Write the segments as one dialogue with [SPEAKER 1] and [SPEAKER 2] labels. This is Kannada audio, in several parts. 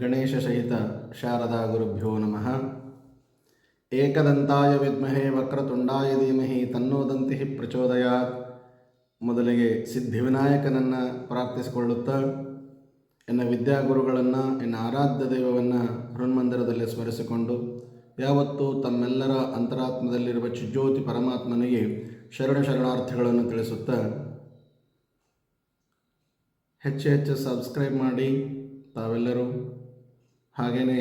[SPEAKER 1] ಗಣೇಶ ಸಹಿತ ಶಾರದಾ ಗುರುಭ್ಯೋ ನಮಃ. ಏಕದಂತಾಯ ವಿದ್ಮಹೇ ವಕ್ರತುಂಡಾಯ ಧೀಮಹಿ ತನ್ನೋದಂತಿ ಪ್ರಚೋದಯ. ಮೊದಲಿಗೆ ಸಿದ್ಧಿವಿನಾಯಕನನ್ನು ಪ್ರಾರ್ಥಿಸಿಕೊಳ್ಳುತ್ತಾ, ಎನ್ನ ವಿದ್ಯಾಗುರುಗಳನ್ನು, ಎನ್ನ ಆರಾಧ್ಯ ದೈವವನ್ನು ಹೃನ್ಮಂದಿರದಲ್ಲಿ ಸ್ಮರಿಸಿಕೊಂಡು, ಯಾವತ್ತೂ ತಮ್ಮೆಲ್ಲರ ಅಂತರಾತ್ಮದಲ್ಲಿರುವ ಚಿಜ್ಯೋತಿ ಪರಮಾತ್ಮನಿಗೆ ಶರಣ ಶರಣಾರ್ಥಿಗಳನ್ನು ತಿಳಿಸುತ್ತಾ, ಹೆಚ್ಚು ಹೆಚ್ಚು ಸಬ್ಸ್ಕ್ರೈಬ್ ಮಾಡಿ ತಾವೆಲ್ಲರೂ ಹಾಗೆಯೇ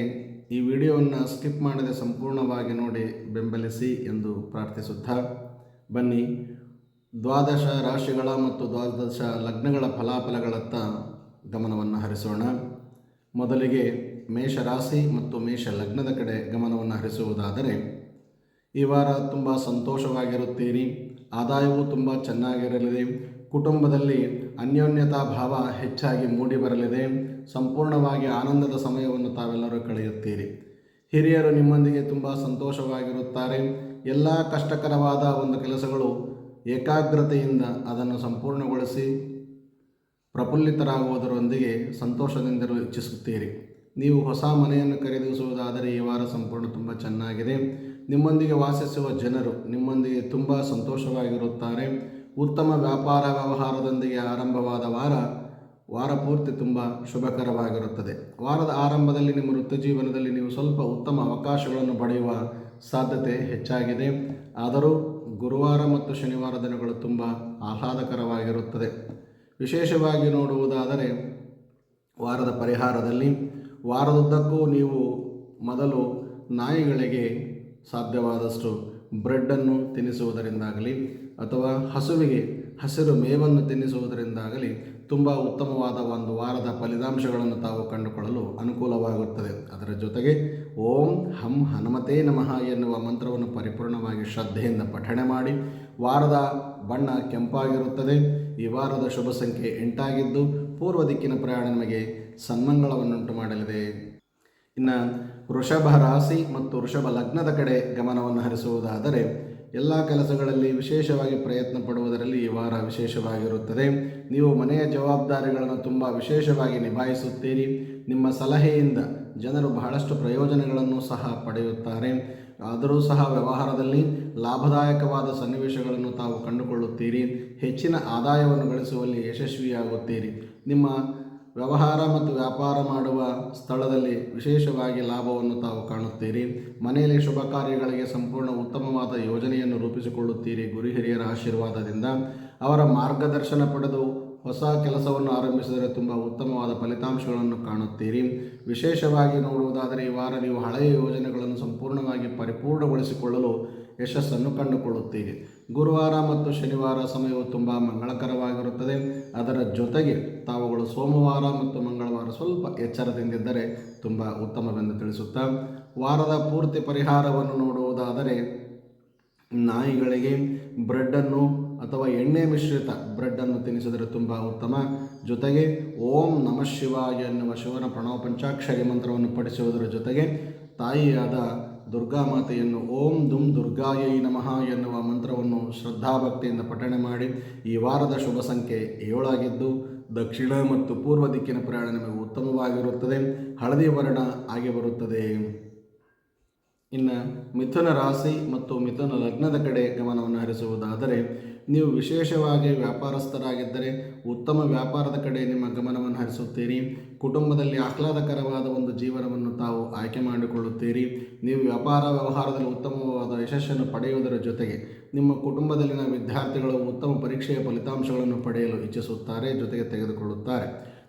[SPEAKER 1] ಈ ವಿಡಿಯೋವನ್ನು ಸ್ಕಿಪ್ ಮಾಡದೆ ಸಂಪೂರ್ಣವಾಗಿ ನೋಡಿ ಬೆಂಬಲಿಸಿ ಎಂದು ಪ್ರಾರ್ಥಿಸುತ್ತಾ ಬನ್ನಿ. ದ್ವಾದಶ ರಾಶಿಗಳ ಮತ್ತು ದ್ವಾದಶ ಲಗ್ನಗಳ ಫಲಾಫಲಗಳತ್ತ ಗಮನವನ್ನು ಹರಿಸೋಣ. ಮೊದಲಿಗೆ ಮೇಷ ರಾಶಿ ಮತ್ತು ಮೇಷ ಲಗ್ನದ ಕಡೆ ಗಮನವನ್ನು ಹರಿಸುವುದಾದರೆ, ಈ ವಾರ ತುಂಬ ಸಂತೋಷವಾಗಿರುತ್ತೀರಿ. ಆದಾಯವೂ ತುಂಬ ಚೆನ್ನಾಗಿರಲಿದೆ. ಕುಟುಂಬದಲ್ಲಿ ಅನ್ಯೋನ್ಯತಾ ಭಾವ ಹೆಚ್ಚಾಗಿ ಮೂಡಿಬರಲಿದೆ. ಸಂಪೂರ್ಣವಾಗಿ ಆನಂದದ ಸಮಯವನ್ನು ತಾವೆಲ್ಲರೂ ಕಳೆಯುತ್ತೀರಿ. ಹಿರಿಯರು ನಿಮ್ಮೊಂದಿಗೆ ತುಂಬ ಸಂತೋಷವಾಗಿರುತ್ತಾರೆ. ಎಲ್ಲ ಕಷ್ಟಕರವಾದ ಒಂದು ಕೆಲಸಗಳು ಏಕಾಗ್ರತೆಯಿಂದ ಅದನ್ನು ಸಂಪೂರ್ಣಗೊಳಿಸಿ ಪ್ರಫುಲ್ಲಿತರಾಗುವುದರೊಂದಿಗೆ ಸಂತೋಷದಿಂದಲೂ ಇಚ್ಛಿಸುತ್ತೀರಿ. ನೀವು ಹೊಸ ಮನೆಯನ್ನು ಖರೀದಿಸುವುದಾದರೆ ಈ ವಾರ ಸಂಪೂರ್ಣ ತುಂಬ ಚೆನ್ನಾಗಿದೆ. ನಿಮ್ಮೊಂದಿಗೆ ವಾಸಿಸುವ ಜನರು ನಿಮ್ಮೊಂದಿಗೆ ತುಂಬ ಸಂತೋಷವಾಗಿರುತ್ತಾರೆ. ಉತ್ತಮ ವ್ಯಾಪಾರ ವ್ಯವಹಾರದೊಂದಿಗೆ ಆರಂಭವಾದ ವಾರ ವಾರ ಪೂರ್ತಿ ತುಂಬ ಶುಭಕರವಾಗಿರುತ್ತದೆ. ವಾರದ ಆರಂಭದಲ್ಲಿ ನಿಮ್ಮ ವೃತ್ತಿ ಜೀವನದಲ್ಲಿ ನೀವು ಸ್ವಲ್ಪ ಉತ್ತಮ ಅವಕಾಶಗಳನ್ನು ಪಡೆಯುವ ಸಾಧ್ಯತೆ ಹೆಚ್ಚಾಗಿದೆ. ಆದರೂ ಗುರುವಾರ ಮತ್ತು ಶನಿವಾರ ದಿನಗಳು ತುಂಬ ಆಹ್ಲಾದಕರವಾಗಿರುತ್ತದೆ. ವಿಶೇಷವಾಗಿ ನೋಡುವುದಾದರೆ ವಾರದ ಪರಿಹಾರದಲ್ಲಿ ವಾರದುದ್ದಕ್ಕೂ ನೀವು ಮೊದಲು ನಾಯಿಗಳಿಗೆ ಸಾಧ್ಯವಾದಷ್ಟು ಬ್ರೆಡ್ಡನ್ನು ತಿನ್ನಿಸುವುದರಿಂದಾಗಲಿ ಅಥವಾ ಹಸುವಿಗೆ ಹಸಿರು ಮೇವನ್ನು ತಿನ್ನಿಸುವುದರಿಂದಾಗಲಿ ತುಂಬ ಉತ್ತಮವಾದ ಒಂದು ವಾರದ ಫಲಿತಾಂಶಗಳನ್ನು ತಾವು ಕಂಡುಕೊಳ್ಳಲು ಅನುಕೂಲವಾಗುತ್ತದೆ. ಅದರ ಜೊತೆಗೆ ಓಂ ಹಂ ಹನುಮತೇ ನಮಃ ಎನ್ನುವ ಮಂತ್ರವನ್ನು ಪರಿಪೂರ್ಣವಾಗಿ ಶ್ರದ್ಧೆಯಿಂದ ಪಠಣೆ ಮಾಡಿ, ವಾರದ ಬಣ್ಣ ಕೆಂಪಾಗಿರುತ್ತದೆ. ಈ ವಾರದ ಶುಭ ಸಂಖ್ಯೆ ಎಂಟಾಗಿದ್ದು, ಪೂರ್ವ ದಿಕ್ಕಿನ ಪ್ರಯಾಣ ನಿಮಗೆ ಸನ್ಮಂಗಳವನ್ನುಂಟು ಮಾಡಲಿದೆ. ಇನ್ನು ವೃಷಭ ರಾಶಿ ಮತ್ತು ವೃಷಭ ಲಗ್ನದ ಕಡೆ ಗಮನವನ್ನು ಹರಿಸುವುದಾದರೆ ಎಲ್ಲ ಕೆಲಸಗಳಲ್ಲಿ ವಿಶೇಷವಾಗಿ ಪ್ರಯತ್ನ ಪಡುವುದರಲ್ಲಿ ಈ ವಾರ ವಿಶೇಷವಾಗಿರುತ್ತದೆ. ನೀವು ಮನೆಯ ಜವಾಬ್ದಾರಿಗಳನ್ನು ತುಂಬ ವಿಶೇಷವಾಗಿ ನಿಭಾಯಿಸುತ್ತೀರಿ. ನಿಮ್ಮ ಸಲಹೆಯಿಂದ ಜನರು ಬಹಳಷ್ಟು ಪ್ರಯೋಜನಗಳನ್ನು ಸಹ ಪಡೆಯುತ್ತಾರೆ. ಆದರೂ ಸಹ ವ್ಯವಹಾರದಲ್ಲಿ ಲಾಭದಾಯಕವಾದ ಸನ್ನಿವೇಶಗಳನ್ನು ತಾವು ಕಂಡುಕೊಳ್ಳುತ್ತೀರಿ. ಹೆಚ್ಚಿನ ಆದಾಯವನ್ನು ಗಳಿಸುವಲ್ಲಿ ಯಶಸ್ವಿಯಾಗುತ್ತೀರಿ. ನಿಮ್ಮ ವ್ಯವಹಾರ ಮತ್ತು ವ್ಯಾಪಾರ ಮಾಡುವ ಸ್ಥಳದಲ್ಲಿ ವಿಶೇಷವಾಗಿ ಲಾಭವನ್ನು ತಾವು ಕಾಣುತ್ತೀರಿ. ಮನೆಯಲ್ಲಿ ಶುಭ ಕಾರ್ಯಗಳಿಗೆ ಸಂಪೂರ್ಣ ಉತ್ತಮವಾದ ಯೋಜನೆಯನ್ನು ರೂಪಿಸಿಕೊಳ್ಳುತ್ತೀರಿ ಗುರು ಹಿರಿಯರ ಆಶೀರ್ವಾದದಿಂದ. ಅವರ ಮಾರ್ಗದರ್ಶನ ಪಡೆದು ಹೊಸ ಕೆಲಸವನ್ನು ಆರಂಭಿಸಿದರೆ ತುಂಬ ಉತ್ತಮವಾದ ಫಲಿತಾಂಶಗಳನ್ನು ಕಾಣುತ್ತೀರಿ. ವಿಶೇಷವಾಗಿ ನೋಡುವುದಾದರೆ ಈ ವಾರ ನೀವು ಹಳೆಯ ಯೋಜನೆಗಳನ್ನು ಸಂಪೂರ್ಣವಾಗಿ ಪರಿಪೂರ್ಣಗೊಳಿಸಿಕೊಳ್ಳಲು ಯಶಸ್ಸನ್ನು ಕಂಡುಕೊಳ್ಳುತ್ತೀರಿ. ಗುರುವಾರ ಮತ್ತು ಶನಿವಾರ ಸಮಯವು ತುಂಬ ಮಂಗಳಕರವಾಗಿರುತ್ತದೆ. ಅದರ ಜೊತೆಗೆ ತಾವುಗಳು ಸೋಮವಾರ ಮತ್ತು ಮಂಗಳವಾರ ಸ್ವಲ್ಪ ಎಚ್ಚರದಿಂದಿದ್ದರೆ ತುಂಬ ಉತ್ತಮವೆಂದು ತಿಳಿಸುತ್ತಾ, ವಾರದ ಪೂರ್ತಿ ಪರಿಹಾರವನ್ನು ನೋಡುವುದಾದರೆ ನಾಯಿಗಳಿಗೆ ಬ್ರೆಡ್ಡನ್ನು ಅಥವಾ ಎಣ್ಣೆ ಮಿಶ್ರಿತ ಬ್ರೆಡ್ಡನ್ನು ತಿನ್ನಿಸಿದರೆ ತುಂಬ ಉತ್ತಮ. ಜೊತೆಗೆ ಓಂ ನಮಃ ಶಿವಾಯ ಎನ್ನುವ ಶಿವನ ಪ್ರಣವ ಪಂಚಾಕ್ಷರಿ ಮಂತ್ರವನ್ನು ಪಠಿಸುವುದರ ಜೊತೆಗೆ ತಾಯಿಯಾದ ದುರ್ಗಾಮಾತೆಯನ್ನು ಓಂ ದುಂ ದುರ್ಗಾಯೈ ನಮಃ ಎನ್ನುವ ಮಂತ್ರವನ್ನು ಶ್ರದ್ಧಾಭಕ್ತಿಯಿಂದ ಪಠಣೆ ಮಾಡಿ ಈ ವಾರದ ಶುಭ ಸಂಖ್ಯೆ ಏಳಾಗಿದ್ದು, ದಕ್ಷಿಣ ಮತ್ತು ಪೂರ್ವ ದಿಕ್ಕಿನ ಪ್ರಯಾಣ ನಿಮಗೆ ಉತ್ತಮವಾಗಿರುತ್ತದೆ. ಹಳದಿ ವರ್ಣ ಆಗಿ ಬರುತ್ತದೆ. ಇನ್ನು ಮಿಥುನ ರಾಶಿ ಮತ್ತು ಮಿಥುನ ಲಗ್ನದ ಕಡೆ ಗಮನವನ್ನು ಹರಿಸುವುದಾದರೆ ನೀವು ವಿಶೇಷವಾಗಿ ವ್ಯಾಪಾರಸ್ಥರಾಗಿದ್ದರೆ ಉತ್ತಮ ವ್ಯಾಪಾರದ ಕಡೆ ನಿಮ್ಮ ಗಮನವನ್ನು ಹರಿಸುತ್ತೀರಿ. ಕುಟುಂಬದಲ್ಲಿ ಆಹ್ಲಾದಕರವಾದ ಒಂದು ಜೀವನವನ್ನು ತಾವು ಆಯ್ಕೆ ಮಾಡಿಕೊಳ್ಳುತ್ತೀರಿ. ನೀವು ವ್ಯಾಪಾರ ವ್ಯವಹಾರದಲ್ಲಿ ಉತ್ತಮವಾದ ಯಶಸ್ಸನ್ನು ಪಡೆಯುವುದರ ಜೊತೆಗೆ ನಿಮ್ಮ ಕುಟುಂಬದಲ್ಲಿನ ವಿದ್ಯಾರ್ಥಿಗಳು ಉತ್ತಮ ಪರೀಕ್ಷೆಯ ಫಲಿತಾಂಶಗಳನ್ನು ಪಡೆಯಲು ಇಚ್ಛಿಸುತ್ತಾರೆ, ಜೊತೆಗೆ ತೆಗೆದುಕೊಳ್ಳುತ್ತಾರೆ.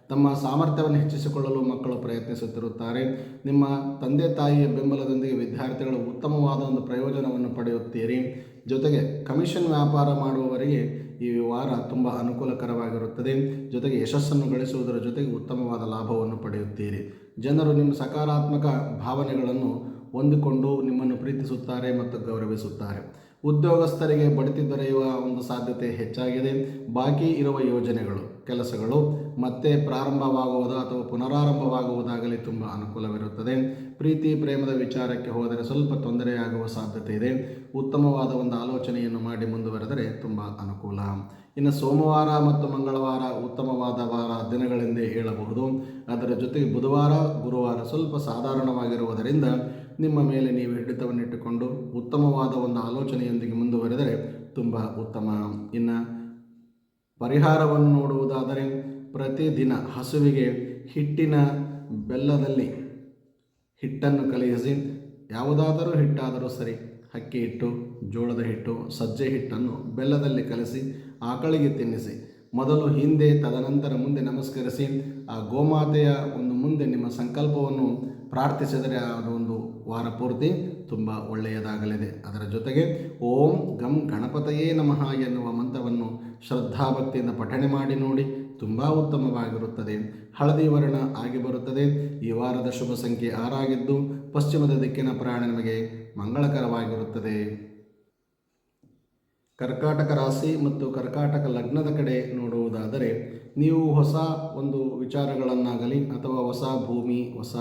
[SPEAKER 1] ತಮ್ಮ ಸಾಮರ್ಥ್ಯವನ್ನು ಹೆಚ್ಚಿಸಿಕೊಳ್ಳಲು ಮಕ್ಕಳು ಪ್ರಯತ್ನಿಸುತ್ತಿರುತ್ತಾರೆ. ನಿಮ್ಮ ತಂದೆ ತಾಯಿಯ ಬೆಂಬಲದೊಂದಿಗೆ ವಿದ್ಯಾರ್ಥಿಗಳು ಉತ್ತಮವಾದ ಒಂದು ಪ್ರಯೋಜನವನ್ನು ಪಡೆಯುತ್ತೀರಿ. ಜೊತೆಗೆ ಕಮಿಷನ್ ವ್ಯಾಪಾರ ಮಾಡುವವರಿಗೆ ಈ ವಾರ ತುಂಬ ಅನುಕೂಲಕರವಾಗಿರುತ್ತದೆ. ಜೊತೆಗೆ ಯಶಸ್ಸನ್ನು ಗಳಿಸುವುದರ ಜೊತೆಗೆ ಉತ್ತಮವಾದ ಲಾಭವನ್ನು ಪಡೆಯುತ್ತೀರಿ. ಜನರು ನಿಮ್ಮ ಸಕಾರಾತ್ಮಕ ಭಾವನೆಗಳನ್ನು ಹೊಂದಿಕೊಂಡು ನಿಮ್ಮನ್ನು ಪ್ರೀತಿಸುತ್ತಾರೆ ಮತ್ತು ಗೌರವಿಸುತ್ತಾರೆ. ಉದ್ಯೋಗಸ್ಥರಿಗೆ ಬಡ್ತಿ ದೊರೆಯುವ ಒಂದು ಸಾಧ್ಯತೆ ಹೆಚ್ಚಾಗಿದೆ. ಬಾಕಿ ಇರುವ ಯೋಜನೆಗಳು, ಕೆಲಸಗಳು ಮತ್ತೆ ಪ್ರಾರಂಭವಾಗುವುದು ಅಥವಾ ಪುನರಾರಂಭವಾಗುವುದಾಗಲಿ ತುಂಬ ಅನುಕೂಲವಿರುತ್ತದೆ. ಪ್ರೀತಿ ಪ್ರೇಮದ ವಿಚಾರಕ್ಕೆ ಹೋದರೆ ಸ್ವಲ್ಪ ತೊಂದರೆಯಾಗುವ ಸಾಧ್ಯತೆ ಇದೆ. ಉತ್ತಮವಾದ ಒಂದು ಆಲೋಚನೆಯನ್ನು ಮಾಡಿ ಮುಂದುವರೆದರೆ ತುಂಬ ಅನುಕೂಲ. ಇನ್ನು ಸೋಮವಾರ ಮತ್ತು ಮಂಗಳವಾರ ಉತ್ತಮವಾದ ವಾರ ದಿನಗಳೆಂದೇ ಹೇಳಬಹುದು. ಅದರ ಜೊತೆಗೆ ಬುಧವಾರ, ಗುರುವಾರ ಸ್ವಲ್ಪ ಸಾಧಾರಣವಾಗಿರುವುದರಿಂದ ನಿಮ್ಮ ಮೇಲೆ ನೀವು ಹಿಡಿತವನ್ನಿಟ್ಟುಕೊಂಡು ಉತ್ತಮವಾದ ಒಂದು ಆಲೋಚನೆಯೊಂದಿಗೆ ಮುಂದುವರೆದರೆ ತುಂಬ ಉತ್ತಮ. ಇನ್ನು ಪರಿಹಾರವನ್ನು ನೋಡುವುದಾದರೆ ಪ್ರತಿದಿನ ಹಸುವಿಗೆ ಹಿಟ್ಟಿನ ಬೆಲ್ಲದಲ್ಲಿ ಹಿಟ್ಟನ್ನು ಕಲಿಯಿಸಿ, ಯಾವುದಾದರೂ ಹಿಟ್ಟಾದರೂ ಸರಿ ಅಕ್ಕಿ ಹಿಟ್ಟು, ಜೋಳದ ಹಿಟ್ಟು, ಸಜ್ಜೆ ಹಿಟ್ಟನ್ನು ಬೆಲ್ಲದಲ್ಲಿ ಕಲಸಿ ಆಕಳಿಗೆ ತಿನ್ನಿಸಿ. ಮೊದಲು ಹಿಂದೆ ತದನಂತರ ಮುಂದೆ ನಮಸ್ಕರಿಸಿ, ಆ ಗೋಮಾತೆಯ ಒಂದು ಮುಂದೆ ನಿಮ್ಮ ಸಂಕಲ್ಪವನ್ನು ಪ್ರಾರ್ಥಿಸಿದರೆ ಅದೊಂದು ವಾರ ಪೂರ್ತಿ ತುಂಬ ಒಳ್ಳೆಯದಾಗಲಿದೆ. ಅದರ ಜೊತೆಗೆ, ಓಂ ಗಂ ಗಣಪತಯೇ ನಮಃ ಎನ್ನುವ ಮಂತ್ರವನ್ನು ಶ್ರದ್ಧಾಭಕ್ತಿಯಿಂದ ಪಠಣೆ ಮಾಡಿ ನೋಡಿ ತುಂಬ ಉತ್ತಮವಾಗಿರುತ್ತದೆ. ಹಳದಿ ವರ್ಣ ಆಗಿ ಬರುತ್ತದೆ. ಈ ವಾರದ ಶುಭ ಸಂಖ್ಯೆ ಆರಾಗಿದ್ದು ಪಶ್ಚಿಮದ ದಿಕ್ಕಿನ ಪ್ರಯಾಣ ನಿಮಗೆ ಮಂಗಳಕರವಾಗಿರುತ್ತದೆ. ಕರ್ಕಾಟಕ ರಾಶಿ ಮತ್ತು ಕರ್ಕಾಟಕ ಲಗ್ನದ ಕಡೆ ನೋಡುವುದಾದರೆ, ನೀವು ಹೊಸ ಒಂದು ವಿಚಾರಗಳನ್ನಾಗಲಿ ಅಥವಾ ಹೊಸ ಭೂಮಿ, ಹೊಸ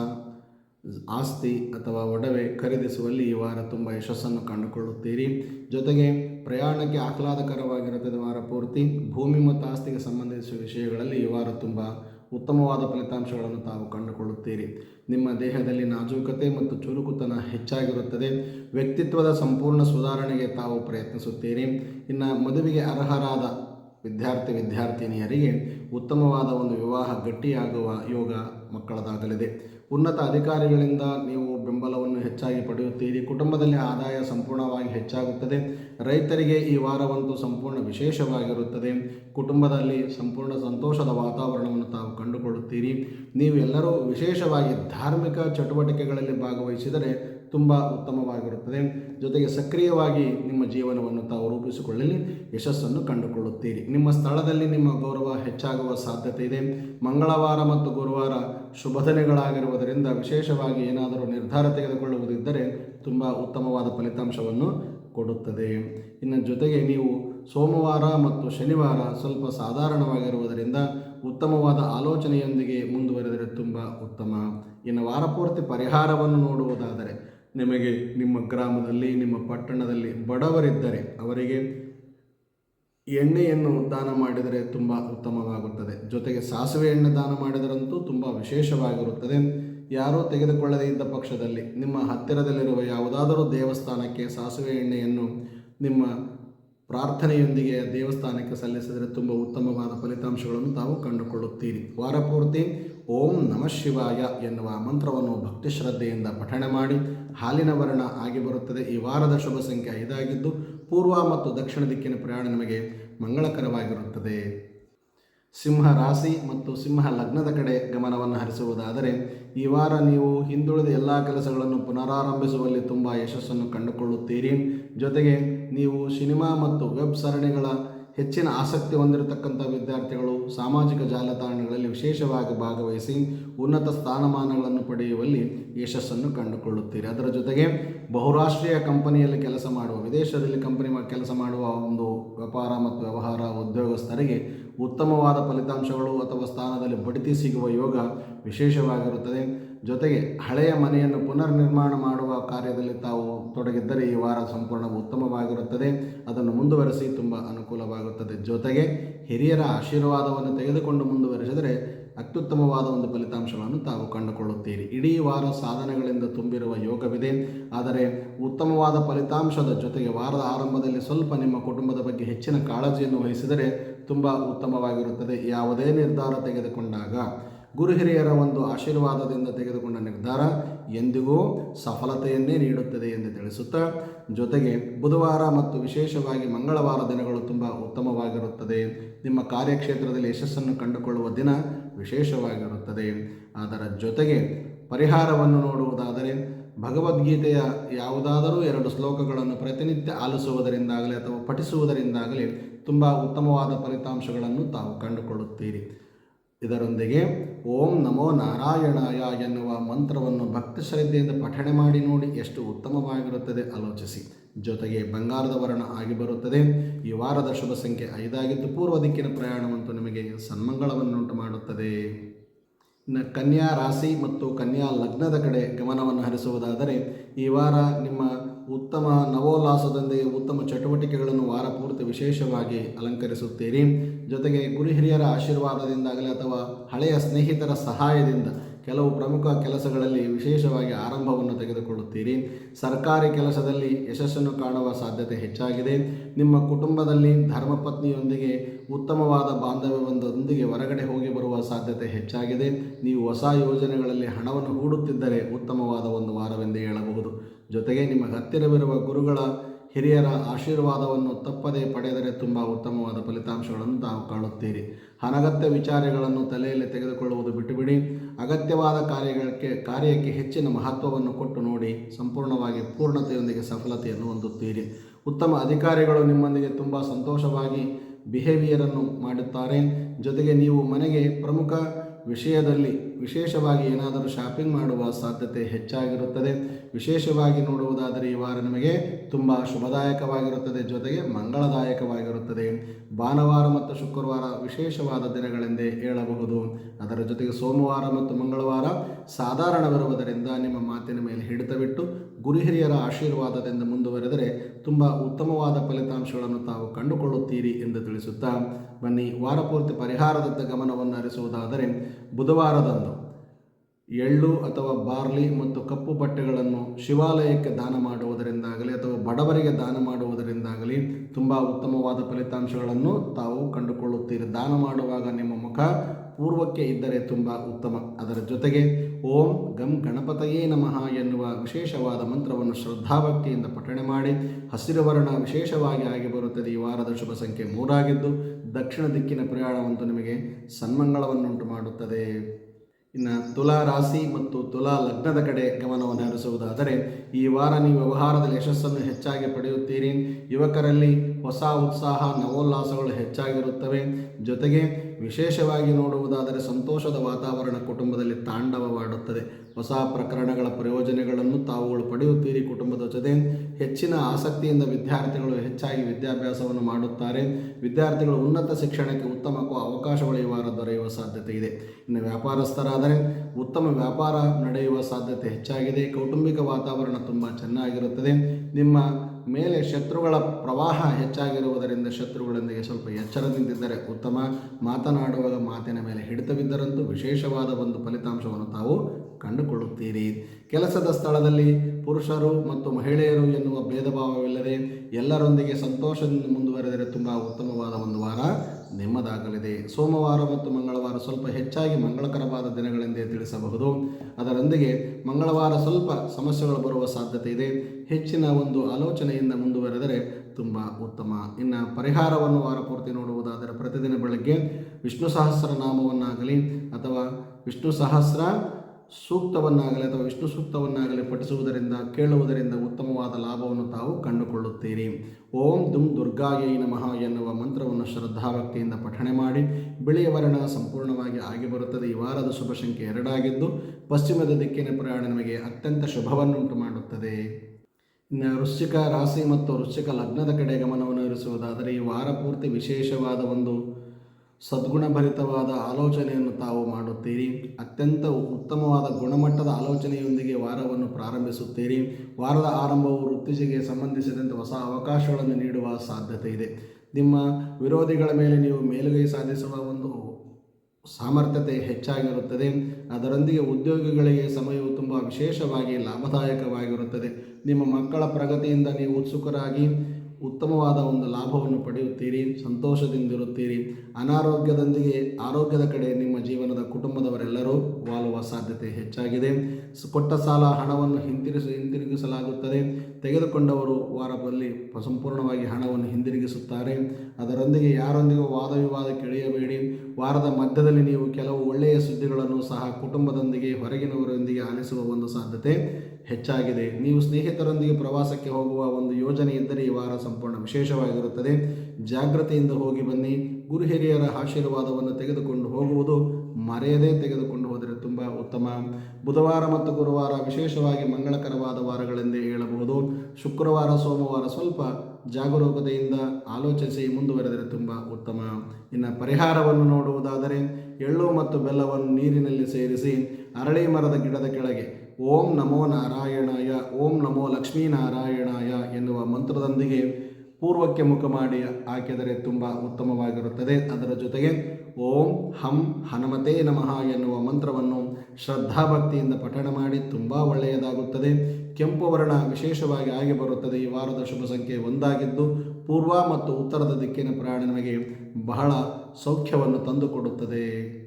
[SPEAKER 1] ಆಸ್ತಿ ಅಥವಾ ಒಡವೆ ಖರೀದಿಸುವಲ್ಲಿ ಈ ವಾರ ತುಂಬ ಯಶಸ್ಸನ್ನು ಕಂಡುಕೊಳ್ಳುತ್ತೀರಿ. ಜೊತೆಗೆ ಪ್ರಯಾಣಕ್ಕೆ ಆಹ್ಲಾದಕರವಾಗಿರುತ್ತದೆ ವಾರ ಪೂರ್ತಿ. ಭೂಮಿ ಮತ್ತು ಆಸ್ತಿಗೆ ಸಂಬಂಧಿಸಿದ ವಿಷಯಗಳಲ್ಲಿ ಈ ವಾರ ತುಂಬ ಉತ್ತಮವಾದ ಫಲಿತಾಂಶಗಳನ್ನು ತಾವು ಕಂಡುಕೊಳ್ಳುತ್ತೀರಿ. ನಿಮ್ಮ ದೇಹದಲ್ಲಿ ನಾಜೂಕತೆ ಮತ್ತು ಚುರುಕುತನ ಹೆಚ್ಚಾಗಿರುತ್ತದೆ. ವ್ಯಕ್ತಿತ್ವದ ಸಂಪೂರ್ಣ ಸುಧಾರಣೆಗೆ ತಾವು ಪ್ರಯತ್ನಿಸುತ್ತೀರಿ. ಇನ್ನು ಮದುವೆಗೆ ಅರ್ಹರಾದ ವಿದ್ಯಾರ್ಥಿ ವಿದ್ಯಾರ್ಥಿನಿಯರಿಗೆ ಉತ್ತಮವಾದ ಒಂದು ವಿವಾಹ ಗಟ್ಟಿಯಾಗುವ ಯೋಗ ಮಕ್ಕಳದಾಗಲಿದೆ. ಉನ್ನತ ಅಧಿಕಾರಿಗಳಿಂದ ನೀವು ಬೆಂಬಲವನ್ನು ಹೆಚ್ಚಾಗಿ ಪಡೆಯುತ್ತೀರಿ. ಕುಟುಂಬದಲ್ಲಿ ಆದಾಯ ಸಂಪೂರ್ಣವಾಗಿ ಹೆಚ್ಚಾಗುತ್ತದೆ. ರೈತರಿಗೆ ಈ ವಾರವಂತೂ ಸಂಪೂರ್ಣ ವಿಶೇಷವಾಗಿರುತ್ತದೆ. ಕುಟುಂಬದಲ್ಲಿ ಸಂಪೂರ್ಣ ಸಂತೋಷದ ವಾತಾವರಣವನ್ನು ತಾವು ಕಂಡುಕೊಳ್ಳುತ್ತೀರಿ. ನೀವು ಎಲ್ಲರೂ ವಿಶೇಷವಾಗಿ ಧಾರ್ಮಿಕ ಚಟುವಟಿಕೆಗಳಲ್ಲಿ ಭಾಗವಹಿಸಿದರೆ ತುಂಬ ಉತ್ತಮವಾಗಿರುತ್ತದೆ. ಜೊತೆಗೆ ಸಕ್ರಿಯವಾಗಿ ನಿಮ್ಮ ಜೀವನವನ್ನು ತಾವು ರೂಪಿಸಿಕೊಳ್ಳಲಿ, ಯಶಸ್ಸನ್ನು ಕಂಡುಕೊಳ್ಳುತ್ತೀರಿ. ನಿಮ್ಮ ಸ್ಥಳದಲ್ಲಿ ನಿಮ್ಮ ಗೌರವ ಹೆಚ್ಚಾಗುವ ಸಾಧ್ಯತೆ ಇದೆ. ಮಂಗಳವಾರ ಮತ್ತು ಗುರುವಾರ ಶುಭ ದಿನಗಳಾಗಿರುವುದರಿಂದ ವಿಶೇಷವಾಗಿ ಏನಾದರೂ ನಿರ್ಧಾರ ತೆಗೆದುಕೊಳ್ಳುವುದಿದ್ದರೆ ತುಂಬ ಉತ್ತಮವಾದ ಫಲಿತಾಂಶವನ್ನು ಕೊಡುತ್ತದೆ. ಇನ್ನು ಜೊತೆಗೆ ನೀವು ಸೋಮವಾರ ಮತ್ತು ಶನಿವಾರ ಸ್ವಲ್ಪ ಸಾಧಾರಣವಾಗಿರುವುದರಿಂದ ಉತ್ತಮವಾದ ಆಲೋಚನೆಯೊಂದಿಗೆ ಮುಂದುವರೆದರೆ ತುಂಬ ಉತ್ತಮ. ಇನ್ನು ವಾರಪೂರ್ತಿ ಪರಿಹಾರವನ್ನು ನೋಡುವುದಾದರೆ ನಿಮಗೆ ನಿಮ್ಮ ಗ್ರಾಮದಲ್ಲಿ, ನಿಮ್ಮ ಪಟ್ಟಣದಲ್ಲಿ ಬಡವರಿದ್ದರೆ ಅವರಿಗೆ ಎಣ್ಣೆಯನ್ನು ದಾನ ಮಾಡಿದರೆ ತುಂಬ ಉತ್ತಮವಾಗುತ್ತದೆ. ಜೊತೆಗೆ ಸಾಸಿವೆ ಎಣ್ಣೆ ದಾನ ಮಾಡಿದರಂತೂ ತುಂಬ ವಿಶೇಷವಾಗಿರುತ್ತದೆ. ಯಾರೂ ತೆಗೆದುಕೊಳ್ಳದೇ ಇದ್ದ ಪಕ್ಷದಲ್ಲಿ ನಿಮ್ಮ ಹತ್ತಿರದಲ್ಲಿರುವ ಯಾವುದಾದರೂ ದೇವಸ್ಥಾನಕ್ಕೆ ಸಾಸಿವೆ ಎಣ್ಣೆಯನ್ನು ನಿಮ್ಮ ಪ್ರಾರ್ಥನೆಯೊಂದಿಗೆ ದೇವಸ್ಥಾನಕ್ಕೆ ಸಲ್ಲಿಸಿದರೆ ತುಂಬ ಉತ್ತಮವಾದ ಫಲಿತಾಂಶಗಳನ್ನು ತಾವು ಕಂಡುಕೊಳ್ಳುತ್ತೀರಿ. ವಾರಪೂರ್ತಿ ಓಂ ನಮಃ ಶಿವಾಯ ಎನ್ನುವ ಮಂತ್ರವನ್ನು ಭಕ್ತಿ ಶ್ರದ್ಧೆಯಿಂದ ಪಠಣೆ ಮಾಡಿ ಹಾಲಿನ ವರ್ಣ ಆಗಿ ಬರುತ್ತದೆ. ಈ ವಾರದ ಶುಭ ಸಂಖ್ಯೆ ಇದಾಗಿದ್ದು ಪೂರ್ವ ಮತ್ತು ದಕ್ಷಿಣ ದಿಕ್ಕಿನ ಪ್ರಯಾಣ ನಿಮಗೆ ಮಂಗಳಕರವಾಗಿರುತ್ತದೆ. ಸಿಂಹ ರಾಶಿ ಮತ್ತು ಸಿಂಹ ಲಗ್ನದ ಕಡೆ ಗಮನವನ್ನು ಹರಿಸುವುದಾದರೆ ಈ ವಾರ ನೀವು ಹಿಂದುಳಿದ ಎಲ್ಲ ಕೆಲಸಗಳನ್ನು ಪುನರಾರಂಭಿಸುವಲ್ಲಿ ತುಂಬ ಯಶಸ್ಸನ್ನು ಕಂಡುಕೊಳ್ಳುತ್ತೀರಿ. ಜೊತೆಗೆ ನೀವು ಸಿನಿಮಾ ಮತ್ತು ವೆಬ್ ಸರಣಿಗಳ ಹೆಚ್ಚಿನ ಆಸಕ್ತಿ ಹೊಂದಿರತಕ್ಕಂಥ ವಿದ್ಯಾರ್ಥಿಗಳು ಸಾಮಾಜಿಕ ಜಾಲತಾಣಗಳಲ್ಲಿ ವಿಶೇಷವಾಗಿ ಭಾಗವಹಿಸಿ ಉನ್ನತ ಸ್ಥಾನಮಾನಗಳನ್ನು ಪಡೆಯುವಲ್ಲಿ ಯಶಸ್ಸನ್ನು ಕಂಡುಕೊಳ್ಳುತ್ತೀರಿ. ಅದರ ಜೊತೆಗೆ ಬಹುರಾಷ್ಟ್ರೀಯ ಕಂಪನಿಯಲ್ಲಿ ಕೆಲಸ ಮಾಡುವ, ವಿದೇಶದಲ್ಲಿ ಕಂಪನಿ ಕೆಲಸ ಮಾಡುವ ಒಂದು ವ್ಯಾಪಾರ ಮತ್ತು ವ್ಯವಹಾರ ಉದ್ಯೋಗಸ್ಥರಿಗೆ ಉತ್ತಮವಾದ ಫಲಿತಾಂಶಗಳು ಅಥವಾ ಸ್ಥಾನದಲ್ಲಿ ಬಡ್ತಿ ಸಿಗುವ ಯೋಗ ವಿಶೇಷವಾಗಿರುತ್ತದೆ. ಜೊತೆಗೆ ಹಳೆಯ ಮನೆಯನ್ನು ಪುನರ್ ನಿರ್ಮಾಣ ಮಾಡುವ ಕಾರ್ಯದಲ್ಲಿ ತಾವು ತೊಡಗಿದ್ದರೆ ಈ ವಾರ ಸಂಪೂರ್ಣ ಉತ್ತಮವಾಗಿರುತ್ತದೆ. ಅದನ್ನು ಮುಂದುವರೆಸಿ ತುಂಬ ಅನುಕೂಲವಾಗುತ್ತದೆ. ಜೊತೆಗೆ ಹಿರಿಯರ ಆಶೀರ್ವಾದವನ್ನು ತೆಗೆದುಕೊಂಡು ಮುಂದುವರೆಸಿದರೆ ಅತ್ಯುತ್ತಮವಾದ ಒಂದು ಫಲಿತಾಂಶಗಳನ್ನು ತಾವು ಕಂಡುಕೊಳ್ಳುತ್ತೀರಿ. ಇಡೀ ವಾರ ಸಾಧನೆಗಳಿಂದ ತುಂಬಿರುವ ಯೋಗವಿದೆ. ಆದರೆ ಉತ್ತಮವಾದ ಫಲಿತಾಂಶದ ಜೊತೆಗೆ ವಾರದ ಆರಂಭದಲ್ಲಿ ಸ್ವಲ್ಪ ನಿಮ್ಮ ಕುಟುಂಬದ ಬಗ್ಗೆ ಹೆಚ್ಚಿನ ಕಾಳಜಿಯನ್ನು ವಹಿಸಿದರೆ ತುಂಬ ಉತ್ತಮವಾಗಿರುತ್ತದೆ. ಯಾವುದೇ ನಿರ್ಧಾರ ತೆಗೆದುಕೊಂಡಾಗ ಗುರು ಹಿರಿಯರ ಒಂದು ಆಶೀರ್ವಾದದಿಂದ ತೆಗೆದುಕೊಂಡ ನಿರ್ಧಾರ ಎಂದಿಗೂ ಸಫಲತೆಯನ್ನೇ ನೀಡುತ್ತದೆ ಎಂದು ತಿಳಿಸುತ್ತಾ, ಜೊತೆಗೆ ಬುಧವಾರ ಮತ್ತು ವಿಶೇಷವಾಗಿ ಮಂಗಳವಾರ ದಿನಗಳು ತುಂಬ ಉತ್ತಮವಾಗಿರುತ್ತದೆ. ನಿಮ್ಮ ಕಾರ್ಯಕ್ಷೇತ್ರದಲ್ಲಿ ಯಶಸ್ಸನ್ನು ಕಂಡುಕೊಳ್ಳುವ ದಿನ ವಿಶೇಷವಾಗಿರುತ್ತದೆ. ಅದರ ಜೊತೆಗೆ ಪರಿಹಾರವನ್ನು ನೋಡುವುದಾದರೆ, ಭಗವದ್ಗೀತೆಯ ಯಾವುದಾದರೂ ಎರಡು ಶ್ಲೋಕಗಳನ್ನು ಪ್ರತಿನಿತ್ಯ ಆಲಿಸುವುದರಿಂದಾಗಲಿ ಅಥವಾ ಪಠಿಸುವುದರಿಂದಾಗಲಿ ತುಂಬ ಉತ್ತಮವಾದ ಫಲಿತಾಂಶಗಳನ್ನು ತಾವು ಕಂಡುಕೊಳ್ಳುತ್ತೀರಿ. ಇದರೊಂದಿಗೆ ಓಂ ನಮೋ ನಾರಾಯಣಾಯ ಎನ್ನುವ ಮಂತ್ರವನ್ನು ಭಕ್ತಿ ಶ್ರದ್ಧೆಯಿಂದ ಪಠಣೆ ಮಾಡಿ ನೋಡಿ ಎಷ್ಟು ಉತ್ತಮವಾಗಿರುತ್ತದೆ ಆಲೋಚಿಸಿ. ಜೊತೆಗೆ ಬಂಗಾರದ ವರ್ಣ ಆಗಿ ಬರುತ್ತದೆ. ಈ ವಾರದ ಶುಭ ಸಂಖ್ಯೆ ಐದಾಗಿದ್ದು ಪೂರ್ವ ದಿಕ್ಕಿನ ಪ್ರಯಾಣವಂತೂ ನಿಮಗೆ ಸನ್ಮಂಗಳವನ್ನುಂಟು ಮಾಡುತ್ತದೆ. ಇನ್ನು ಕನ್ಯಾ ರಾಶಿ ಮತ್ತು ಕನ್ಯಾ ಲಗ್ನದ ಕಡೆ ಗಮನವನ್ನು ಹರಿಸುವುದಾದರೆ, ಈ ವಾರ ನಿಮ್ಮ ಉತ್ತಮ ನವೋಲ್ಲಾಸದೊಂದಿಗೆ ಉತ್ತಮ ಚಟುವಟಿಕೆಗಳನ್ನು ವಾರ ಪೂರ್ತಿ ವಿಶೇಷವಾಗಿ ಅಲಂಕರಿಸುತ್ತೀರಿ. ಜೊತೆಗೆ ಗುರು ಹಿರಿಯರ ಆಶೀರ್ವಾದದಿಂದಾಗಲಿ ಅಥವಾ ಹಳೆಯ ಸ್ನೇಹಿತರ ಸಹಾಯದಿಂದ ಕೆಲವು ಪ್ರಮುಖ ಕೆಲಸಗಳಲ್ಲಿ ವಿಶೇಷವಾಗಿ ಆರಂಭವನ್ನು ತೆಗೆದುಕೊಳ್ಳುತ್ತೀರಿ. ಸರ್ಕಾರಿ ಕೆಲಸದಲ್ಲಿ ಯಶಸ್ಸನ್ನು ಕಾಣುವ ಸಾಧ್ಯತೆ ಹೆಚ್ಚಾಗಿದೆ. ನಿಮ್ಮ ಕುಟುಂಬದಲ್ಲಿ ಧರ್ಮಪತ್ನಿಯೊಂದಿಗೆ ಉತ್ತಮವಾದ ಬಾಂಧವ್ಯವೊಂದೊಂದಿಗೆ ಹೊರಗಡೆ ಹೋಗಿ ಬರುವ ಸಾಧ್ಯತೆ ಹೆಚ್ಚಾಗಿದೆ. ನೀವು ಹೊಸ ಯೋಜನೆಗಳಲ್ಲಿ ಹಣವನ್ನು ಹೂಡುತ್ತಿದ್ದರೆ ಉತ್ತಮವಾದ ಒಂದು ವಾರವೆಂದೇ ಹೇಳಬಹುದು. ಜೊತೆಗೆ ನಿಮ್ಮ ಹತ್ತಿರವಿರುವ ಗುರುಗಳ ಹಿರಿಯರ ಆಶೀರ್ವಾದವನ್ನು ತಪ್ಪದೇ ಪಡೆದರೆ ತುಂಬ ಉತ್ತಮವಾದ ಫಲಿತಾಂಶಗಳನ್ನು ತಾವು ಕಾಣುತ್ತೀರಿ. ಅನಗತ್ಯ ವಿಚಾರಗಳನ್ನು ತಲೆಯಲ್ಲಿ ತೆಗೆದುಕೊಳ್ಳುವುದು ಬಿಟ್ಟುಬಿಡಿ. ಅಗತ್ಯವಾದ ಕಾರ್ಯಗಳಿಗೆ, ಕಾರ್ಯಕ್ಕೆ ಹೆಚ್ಚಿನ ಮಹತ್ವವನ್ನು ಕೊಟ್ಟು ನೋಡಿ ಸಂಪೂರ್ಣವಾಗಿ ಪೂರ್ಣತೆಯೊಂದಿಗೆ ಸಫಲತೆಯನ್ನು ಹೊಂದುತ್ತೀರಿ. ಉತ್ತಮ ಅಧಿಕಾರಿಗಳು ನಿಮ್ಮೊಂದಿಗೆ ತುಂಬ ಸಂತೋಷವಾಗಿ ಬಿಹೇವಿಯರನ್ನು ಮಾಡುತ್ತಾರೆ. ಜೊತೆಗೆ ನೀವು ಮನೆಗೆ ಪ್ರಮುಖ ವಿಷಯದಲ್ಲಿ ವಿಶೇಷವಾಗಿ ಏನಾದರೂ ಶಾಪಿಂಗ್ ಮಾಡುವ ಸಾಧ್ಯತೆ ಹೆಚ್ಚಾಗಿರುತ್ತದೆ. ವಿಶೇಷವಾಗಿ ನೋಡುವುದಾದರೆ ಈ ವಾರ ನಿಮಗೆ ತುಂಬ ಶುಭದಾಯಕವಾಗಿರುತ್ತದೆ. ಜೊತೆಗೆ ಮಂಗಳದಾಯಕವಾಗಿರುತ್ತದೆ. ಭಾನುವಾರ ಮತ್ತು ಶುಕ್ರವಾರ ವಿಶೇಷವಾದ ದಿನಗಳೆಂದೇ ಹೇಳಬಹುದು. ಅದರ ಜೊತೆಗೆ ಸೋಮವಾರ ಮತ್ತು ಮಂಗಳವಾರ ಸಾಧಾರಣವಿರುವುದರಿಂದ ನಿಮ್ಮ ಮಾತಿನ ಮೇಲೆ ಹಿಡಿತವಿಟ್ಟು ಗುರು ಹಿರಿಯರ ಆಶೀರ್ವಾದದಿಂದ ಮುಂದುವರೆದರೆ ತುಂಬ ಉತ್ತಮವಾದ ಫಲಿತಾಂಶಗಳನ್ನು ತಾವು ಕಂಡುಕೊಳ್ಳುತ್ತೀರಿ ಎಂದು ತಿಳಿಸುತ್ತಾ, ಬನ್ನಿ ವಾರಪೂರ್ತಿ ಪರಿಹಾರದತ್ತ ಗಮನವನ್ನು ಹರಿಸುವುದಾದರೆ ಬುಧವಾರದಂದು ಎಳ್ಳು ಅಥವಾ ಬಾರ್ಲಿ ಮತ್ತು ಕಪ್ಪು ಬಟ್ಟೆಗಳನ್ನು ಶಿವಾಲಯಕ್ಕೆ ದಾನ ಮಾಡುವುದರಿಂದಾಗಲಿ ಅಥವಾ ಬಡವರಿಗೆ ದಾನ ಮಾಡುವುದರಿಂದಾಗಲಿ ತುಂಬ ಉತ್ತಮವಾದ ಫಲಿತಾಂಶಗಳನ್ನು ತಾವು ಕಂಡುಕೊಳ್ಳುತ್ತೀರಿ. ದಾನ ಮಾಡುವಾಗ ನಿಮ್ಮ ಮುಖ ಪೂರ್ವಕ್ಕೆ ಇದ್ದರೆ ತುಂಬ ಉತ್ತಮ. ಅದರ ಜೊತೆಗೆ ಓಂ ಗಂ ಗಣಪತಯೇ ನಮಃ ಎನ್ನುವ ವಿಶೇಷವಾದ ಮಂತ್ರವನ್ನು ಶ್ರದ್ಧಾಭಕ್ತಿಯಿಂದ ಪಠಣೆ ಮಾಡಿ ಹಸಿರು ವರ್ಣ ವಿಶೇಷವಾಗಿ ಆಗಿ ಬರುತ್ತದೆ. ಈ ವಾರದ ಶುಭ ಸಂಖ್ಯೆ ಮೂರಾಗಿದ್ದು, ದಕ್ಷಿಣ ದಿಕ್ಕಿನ ಪ್ರಯಾಣವಂತೂ ನಿಮಗೆ ಸನ್ಮಂಗಳವನ್ನುಂಟು ಮಾಡುತ್ತದೆ. ಇನ್ನು ತುಲಾ ರಾಶಿ ಮತ್ತು ತುಲಾ ಲಗ್ನದ ಕಡೆ ಗಮನವನ್ನು ಹರಿಸುವುದಾದರೆ, ಈ ವಾರ ನೀವು ವ್ಯವಹಾರದಲ್ಲಿ ಯಶಸ್ಸನ್ನು ಹೆಚ್ಚಾಗಿ ಪಡೆಯುತ್ತೀರಿ. ಯುವಕರಲ್ಲಿ ಹೊಸ ಉತ್ಸಾಹ, ನವೋಲ್ಲಾಸಗಳು ಹೆಚ್ಚಾಗಿರುತ್ತವೆ. ಜೊತೆಗೆ ವಿಶೇಷವಾಗಿ ನೋಡುವುದಾದರೆ ಸಂತೋಷದ ವಾತಾವರಣ ಕುಟುಂಬದಲ್ಲಿ ತಾಂಡವವಾಡುತ್ತದೆ. ಹೊಸ ಪ್ರಕರಣಗಳ ಪ್ರಯೋಜನಗಳನ್ನು ತಾವುಗಳು ಪಡೆಯುತ್ತೀರಿ. ಕುಟುಂಬದ ಜೊತೆ ಹೆಚ್ಚಿನ ಆಸಕ್ತಿಯಿಂದ ವಿದ್ಯಾರ್ಥಿಗಳು ಹೆಚ್ಚಾಗಿ ವಿದ್ಯಾಭ್ಯಾಸವನ್ನು ಮಾಡುತ್ತಾರೆ. ವಿದ್ಯಾರ್ಥಿಗಳು ಉನ್ನತ ಶಿಕ್ಷಣಕ್ಕೆ ಉತ್ತಮ ಅವಕಾಶಗಳು ಈ ದೊರೆಯುವ ಸಾಧ್ಯತೆ ಇದೆ. ಇನ್ನು ವ್ಯಾಪಾರಸ್ಥರಾದರೆ ಉತ್ತಮ ವ್ಯಾಪಾರ ನಡೆಯುವ ಸಾಧ್ಯತೆ ಹೆಚ್ಚಾಗಿದೆ. ಕೌಟುಂಬಿಕ ವಾತಾವರಣ ತುಂಬ ಚೆನ್ನಾಗಿರುತ್ತದೆ. ನಿಮ್ಮ ಮೇಲೆ ಶತ್ರುಗಳ ಪ್ರವಾಹ ಹೆಚ್ಚಾಗಿರುವುದರಿಂದ ಶತ್ರುಗಳೊಂದಿಗೆ ಸ್ವಲ್ಪ ಎಚ್ಚರದಿಂದಿದ್ದರೆ ಉತ್ತಮ. ಮಾತನಾಡುವಾಗ ಮಾತಿನ ಮೇಲೆ ಹಿಡಿತವಿದ್ದರಂತೂ ವಿಶೇಷವಾದ ಒಂದು ಫಲಿತಾಂಶವನ್ನು ತಾವು ಕಂಡುಕೊಳ್ಳುತ್ತೀರಿ. ಕೆಲಸದ ಸ್ಥಳದಲ್ಲಿ ಪುರುಷರು ಮತ್ತು ಮಹಿಳೆಯರು ಎನ್ನುವ ಭೇದ ಭಾವವಿಲ್ಲದೆ ಎಲ್ಲರೊಂದಿಗೆ ಸಂತೋಷದಿಂದ ಮುಂದುವರೆದರೆ ತುಂಬ ಉತ್ತಮವಾದ ಒಂದು ವಾರ ನಿಮ್ಮದಾಗಲಿದೆ. ಸೋಮವಾರ ಮತ್ತು ಮಂಗಳವಾರ ಸ್ವಲ್ಪ ಹೆಚ್ಚಾಗಿ ಮಂಗಳಕರವಾದ ದಿನಗಳೆಂದೇ ತಿಳಿಸಬಹುದು. ಅದರೊಂದಿಗೆ ಮಂಗಳವಾರ ಸ್ವಲ್ಪ ಸಮಸ್ಯೆಗಳು ಬರುವ ಸಾಧ್ಯತೆ ಇದೆ. ಹೆಚ್ಚಿನ ಒಂದು ಆಲೋಚನೆಯಿಂದ ಮುಂದುವರೆದರೆ ತುಂಬ ಉತ್ತಮ. ಇನ್ನು ಪರಿಹಾರವನ್ನು ವಾರ ಪೂರ್ತಿ ನೋಡುವುದಾದರೆ ಪ್ರತಿದಿನ ಬೆಳಗ್ಗೆ ವಿಷ್ಣು ಸಹಸ್ರನಾಮವನ್ನಾಗಲಿ ಅಥವಾ ವಿಷ್ಣು ಸಹಸ್ರ ಸೂಕ್ತವನ್ನಾಗಲಿ ಅಥವಾ ವಿಷ್ಣು ಸೂಕ್ತವನ್ನಾಗಲಿ ಪಠಿಸುವುದರಿಂದ, ಕೇಳುವುದರಿಂದ ಉತ್ತಮವಾದ ಲಾಭವನ್ನು ತಾವು ಕಂಡುಕೊಳ್ಳುತ್ತೀರಿ. ಓಂ ದುಂ ದುರ್ಗಾಯೈ ನಮಃ ಎನ್ನುವ ಮಂತ್ರವನ್ನು ಶ್ರದ್ಧಾಭಕ್ತಿಯಿಂದ ಪಠಣೆ ಮಾಡಿ, ಬಿಳಿಯ ವರ್ಣ ಸಂಪೂರ್ಣವಾಗಿ ಆಗಿ ಬರುತ್ತದೆ ಈ ವಾರದ ಶುಭ ಸಂಖ್ಯೆ ಎರಡಾಗಿದ್ದು, ಪಶ್ಚಿಮದ ದಿಕ್ಕಿನ ಪ್ರಯಾಣ ನಿಮಗೆ ಅತ್ಯಂತ ಶುಭವನ್ನುಂಟು ಮಾಡುತ್ತದೆ. ವೃಶ್ಚಿಕ ರಾಶಿ ಮತ್ತು ವೃಶ್ಚಿಕ ಲಗ್ನದ ಕಡೆ ಗಮನವನ್ನು ಇರಿಸುವುದಾದರೆ, ಈ ವಾರ ಪೂರ್ತಿ ವಿಶೇಷವಾದ ಒಂದು ಸದ್ಗುಣಭರಿತವಾದ ಆಲೋಚನೆಯನ್ನು ತಾವು ಮಾಡುತ್ತೀರಿ. ಅತ್ಯಂತ ಉತ್ತಮವಾದ ಗುಣಮಟ್ಟದ ಆಲೋಚನೆಯೊಂದಿಗೆ ವಾರವನ್ನು ಪ್ರಾರಂಭಿಸುತ್ತೀರಿ. ವಾರದ ಆರಂಭವು ವೃತ್ತಿಜಿಗೆ ಸಂಬಂಧಿಸಿದಂತೆ ಹೊಸ ಅವಕಾಶಗಳನ್ನು ನೀಡುವ ಸಾಧ್ಯತೆ ಇದೆ ನಿಮ್ಮ ವಿರೋಧಿಗಳ ಮೇಲೆ ನೀವು ಮೇಲುಗೈ ಸಾಧಿಸುವ ಒಂದು ಸಾಮರ್ಥ್ಯತೆ ಹೆಚ್ಚಾಗಿರುತ್ತದೆ. ಅದರೊಂದಿಗೆ ಉದ್ಯೋಗಿಗಳಿಗೆ ಸಮಯವು ತುಂಬ ವಿಶೇಷವಾಗಿ ಲಾಭದಾಯಕವಾಗಿರುತ್ತದೆ. ನಿಮ್ಮ ಮಕ್ಕಳ ಪ್ರಗತಿಯಿಂದ ನೀವು ಉತ್ಸುಕರಾಗಿ ಉತ್ತಮವಾದ ಒಂದು ಲಾಭವನ್ನು ಪಡೆಯುತ್ತೀರಿ, ಸಂತೋಷದಿಂದಿರುತ್ತೀರಿ. ಅನಾರೋಗ್ಯದೊಂದಿಗೆ ಆರೋಗ್ಯದ ಕಡೆ ನಿಮ್ಮ ಜೀವನದ ಕುಟುಂಬದವರೆಲ್ಲರೂ ವಾಲುವ ಸಾಧ್ಯತೆ ಹೆಚ್ಚಾಗಿದೆ. ಕೊಟ್ಟ ಸಾಲ ಹಣವನ್ನು ಹಿಂತಿರುಗಿಸ ಹಿಂತಿರುಗಿಸಲಾಗುತ್ತದೆ. ತೆಗೆದುಕೊಂಡವರು ವಾರದಲ್ಲಿ ಸಂಪೂರ್ಣವಾಗಿ ಹಣವನ್ನು ಹಿಂದಿರುಗಿಸುತ್ತಾರೆ ಅದರೊಂದಿಗೆ ಯಾರೊಂದಿಗೂ ವಾದ ವಿವಾದ ಇಳಿಯಬೇಡಿ ವಾರದ ಮಧ್ಯದಲ್ಲಿ ನೀವು ಕೆಲವು ಒಳ್ಳೆಯ ಸುದ್ದಿಗಳನ್ನು ಸಹ ಕುಟುಂಬದೊಂದಿಗೆ, ಹೊರಗಿನವರೊಂದಿಗೆ ಆಲಿಸುವ ಒಂದು ಸಾಧ್ಯತೆ. ಹೆಚ್ಚಾಗಿದೆ. ನೀವು ಸ್ನೇಹಿತರೊಂದಿಗೆ ಪ್ರವಾಸಕ್ಕೆ ಹೋಗುವ ಒಂದು ಯೋಜನೆ ಇದ್ದರೆ ಈ ವಾರ ಸಂಪೂರ್ಣ ವಿಶೇಷವಾಗಿರುತ್ತದೆ. ಜಾಗ್ರತೆಯಿಂದ ಹೋಗಿ ಬನ್ನಿ. ಗುರು ಹಿರಿಯರ ಆಶೀರ್ವಾದವನ್ನು ತೆಗೆದುಕೊಂಡು ಹೋಗುವುದು ಮರೆಯದೇ ತೆಗೆದುಕೊಂಡು ಹೋದರೆ ತುಂಬ ಉತ್ತಮ. ಬುಧವಾರ ಮತ್ತು ಗುರುವಾರ ವಿಶೇಷವಾಗಿ ಮಂಗಳಕರವಾದ ವಾರಗಳೆಂದೇ ಹೇಳಬಹುದು. ಶುಕ್ರವಾರ, ಸೋಮವಾರ ಸ್ವಲ್ಪ ಜಾಗರೂಕತೆಯಿಂದ ಆಲೋಚಿಸಿ ಮುಂದುವರೆದರೆ ತುಂಬ ಉತ್ತಮ. ಇನ್ನು ಪರಿಹಾರವನ್ನು ನೋಡುವುದಾದರೆ ಎಳ್ಳು ಮತ್ತು ಬೆಲ್ಲವನ್ನು ನೀರಿನಲ್ಲಿ ಸೇರಿಸಿ ಅರಳಿ ಮರದ ಗಿಡದ ಕೆಳಗೆ ಓಂ ನಮೋ ನಾರಾಯಣಾಯ, ಓಂ ನಮೋ ಲಕ್ಷ್ಮೀನಾರಾಯಣಾಯ ಎನ್ನುವ ಮಂತ್ರದೊಂದಿಗೆ ಪೂರ್ವಕ್ಕೆ ಮುಖ ಮಾಡಿ ಹಾಕಿದರೆ ತುಂಬ ಉತ್ತಮವಾಗಿರುತ್ತದೆ. ಅದರ ಜೊತೆಗೆ ಓಂ ಹಂ ಹನುಮತೇ ನಮಃ ಎನ್ನುವ ಮಂತ್ರವನ್ನು ಶ್ರದ್ಧಾಭಕ್ತಿಯಿಂದ ಪಠಣ ಮಾಡಿ ತುಂಬ ಒಳ್ಳೆಯದಾಗುತ್ತದೆ. ಕೆಂಪು ವರ್ಣ ವಿಶೇಷವಾಗಿ ಆಗಿ ಬರುತ್ತದೆ. ಈ ವಾರದ ಶುಭ ಸಂಖ್ಯೆ ಒಂದಾಗಿದ್ದು ಪೂರ್ವ ಮತ್ತು ಉತ್ತರದ ದಿಕ್ಕಿನ ಪ್ರಯಾಣ ನಮಗೆ ಬಹಳ ಸೌಖ್ಯವನ್ನು ತಂದುಕೊಡುತ್ತದೆ.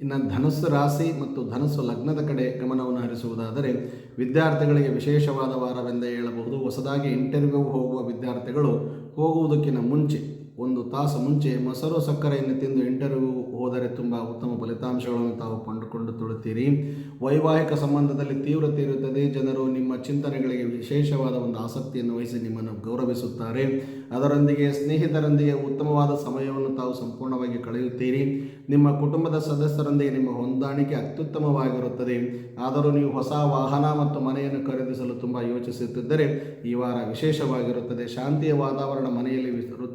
[SPEAKER 1] ಇನ್ನು ಧನಸ್ಸು ರಾಶಿ ಮತ್ತು ಧನಸ್ಸು ಲಗ್ನದ ಕಡೆ ಗಮನವನ್ನು ಹರಿಸುವುದಾದರೆ ವಿದ್ಯಾರ್ಥಿಗಳಿಗೆ ವಿಶೇಷವಾದ ವಾರವೆಂದೇ ಹೇಳಬಹುದು. ಹೊಸದಾಗಿ ಇಂಟರ್ವ್ಯೂ ಹೋಗುವ ವಿದ್ಯಾರ್ಥಿಗಳು ಹೋಗುವುದಕ್ಕಿಂತ ಮುಂಚೆ, ಒಂದು ತಾಸು ಮುಂಚೆ ಮೊಸರು ಸಕ್ಕರೆಯನ್ನು ತಿಂದು ಇಂಟರ್ವ್ಯೂ ಹೋದರೆ ತುಂಬ ಉತ್ತಮ ಫಲಿತಾಂಶಗಳನ್ನು ತಾವು ಕಂಡುಕೊಂಡು ತುಳುತ್ತೀರಿ ವೈವಾಹಿಕ ಸಂಬಂಧದಲ್ಲಿ ತೀವ್ರತೆ ಇರುತ್ತದೆ. ಜನರು ನಿಮ್ಮ ಚಿಂತನೆಗಳಿಗೆ ವಿಶೇಷವಾದ ಒಂದು ಆಸಕ್ತಿಯನ್ನು ವಹಿಸಿ ನಿಮ್ಮನ್ನು ಗೌರವಿಸುತ್ತಾರೆ. ಅದರೊಂದಿಗೆ ಸ್ನೇಹಿತರೊಂದಿಗೆ ಉತ್ತಮವಾದ ಸಮಯವನ್ನು ತಾವು ಸಂಪೂರ್ಣವಾಗಿ ಕಳೆಯುತ್ತೀರಿ. ನಿಮ್ಮ ಕುಟುಂಬದ ಸದಸ್ಯರೊಂದಿಗೆ ನಿಮ್ಮ ಹೊಂದಾಣಿಕೆ ಅತ್ಯುತ್ತಮವಾಗಿರುತ್ತದೆ. ಆದರೂ ನೀವು ಹೊಸ ವಾಹನ ಮತ್ತು ಮನೆಯನ್ನು ಖರೀದಿಸಲು ತುಂಬ ಯೋಚಿಸುತ್ತಿದ್ದರೆ ಈ ವಾರ ವಿಶೇಷವಾಗಿರುತ್ತದೆ. ಶಾಂತಿಯ ವಾತಾವರಣ ಮನೆಯಲ್ಲಿ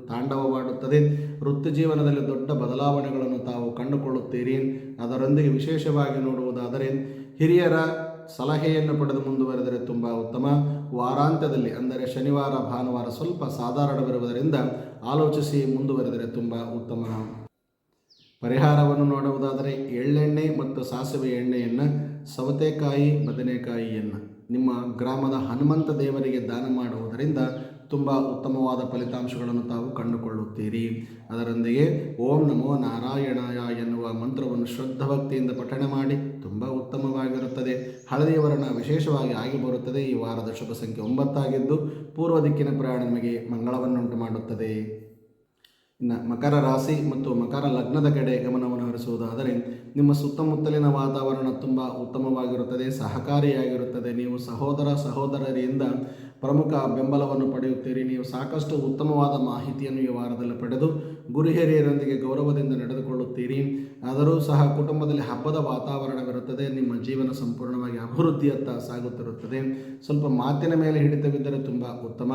[SPEAKER 1] ತಾಂಡವವಾಡುತ್ತದೆ. ವೃತ್ತಿ ಜೀವನದಲ್ಲಿ ದೊಡ್ಡ ಬದಲಾವಣೆಗಳನ್ನು ತಾವು ಕಂಡುಕೊಳ್ಳುತ್ತೀರಿ. ಅದರೊಂದಿಗೆ ವಿಶೇಷವಾಗಿ ನೋಡುವುದಾದರೆ, ಹಿರಿಯರ ಸಲಹೆಯನ್ನು ಪಡೆದು ಮುಂದುವರೆದರೆ ತುಂಬ ಉತ್ತಮ. ವಾರಾಂತ್ಯದಲ್ಲಿ, ಅಂದರೆ ಶನಿವಾರ, ಭಾನುವಾರ ಸ್ವಲ್ಪ ಸಾಧಾರಣವಿರುವುದರಿಂದ ಆಲೋಚಿಸಿ ಮುಂದುವರೆದರೆ ತುಂಬ ಉತ್ತಮ. ಪರಿಹಾರವನ್ನು ನೋಡುವುದಾದರೆ ಎಳ್ಳೆಣ್ಣೆ ಮತ್ತು ಸಾಸಿವೆ ಎಣ್ಣೆಯನ್ನು ಸವತೆಕಾಯಿ ಬದನೆಕಾಯಿಯನ್ನು ನಿಮ್ಮ ಗ್ರಾಮದ ಹನುಮಂತ ದೇವರಿಗೆ ದಾನ ಮಾಡುವುದರಿಂದ ತುಂಬ ಉತ್ತಮವಾದ ಫಲಿತಾಂಶಗಳನ್ನು ತಾವು ಕಂಡುಕೊಳ್ಳುತ್ತೀರಿ. ಅದರೊಂದಿಗೆ ಓಂ ನಮೋ ನಾರಾಯಣಾಯ ಎನ್ನುವ ಮಂತ್ರವನ್ನು ಶ್ರದ್ಧಭಕ್ತಿಯಿಂದ ಪಠಣೆ ಮಾಡಿ, ತುಂಬ ಉತ್ತಮವಾಗಿರುತ್ತದೆ. ಹಳದಿ ವರ್ಣ ವಿಶೇಷವಾಗಿ ಆಗಿ ಬರುತ್ತದೆ. ಈ ವಾರದ ಶುಭ ಸಂಖ್ಯೆ ಒಂಬತ್ತಾಗಿದ್ದು, ಪೂರ್ವ ದಿಕ್ಕಿನ ಪ್ರಯಾಣ ನಿಮಗೆ ಮಂಗಳವನ್ನುಂಟು ಮಾಡುತ್ತದೆ. ಇನ್ನು ಮಕರ ರಾಶಿ ಮತ್ತು ಮಕರ ಲಗ್ನದ ಕಡೆ ಗಮನವನ್ನು ಹರಿಸುವುದಾದರೆ, ನಿಮ್ಮ ಸುತ್ತಮುತ್ತಲಿನ ವಾತಾವರಣ ತುಂಬ ಉತ್ತಮವಾಗಿರುತ್ತದೆ, ಸಹಕಾರಿಯಾಗಿರುತ್ತದೆ. ನೀವು ಸಹೋದರ ಸಹೋದರರಿಂದ ಪ್ರಮುಖ ಬೆಂಬಲವನ್ನು ಪಡೆಯುತ್ತೀರಿ. ನೀವು ಸಾಕಷ್ಟು ಉತ್ತಮವಾದ ಮಾಹಿತಿಯನ್ನು ಈ ವಾರದಲ್ಲಿ ಪಡೆದು ಗುರು ಹಿರಿಯರೊಂದಿಗೆ ಗೌರವದಿಂದ ನಡೆದುಕೊಳ್ಳುತ್ತೀರಿ. ಆದರೂ ಸಹ ಕುಟುಂಬದಲ್ಲಿ ಹಬ್ಬದ ವಾತಾವರಣವಿರುತ್ತದೆ. ನಿಮ್ಮ ಜೀವನ ಸಂಪೂರ್ಣವಾಗಿ ಅಭಿವೃದ್ಧಿಯತ್ತ ಸಾಗುತ್ತಿರುತ್ತದೆ. ಸ್ವಲ್ಪ ಮಾತಿನ ಮೇಲೆ ಹಿಡಿತವಿದ್ದರೆ ತುಂಬ ಉತ್ತಮ.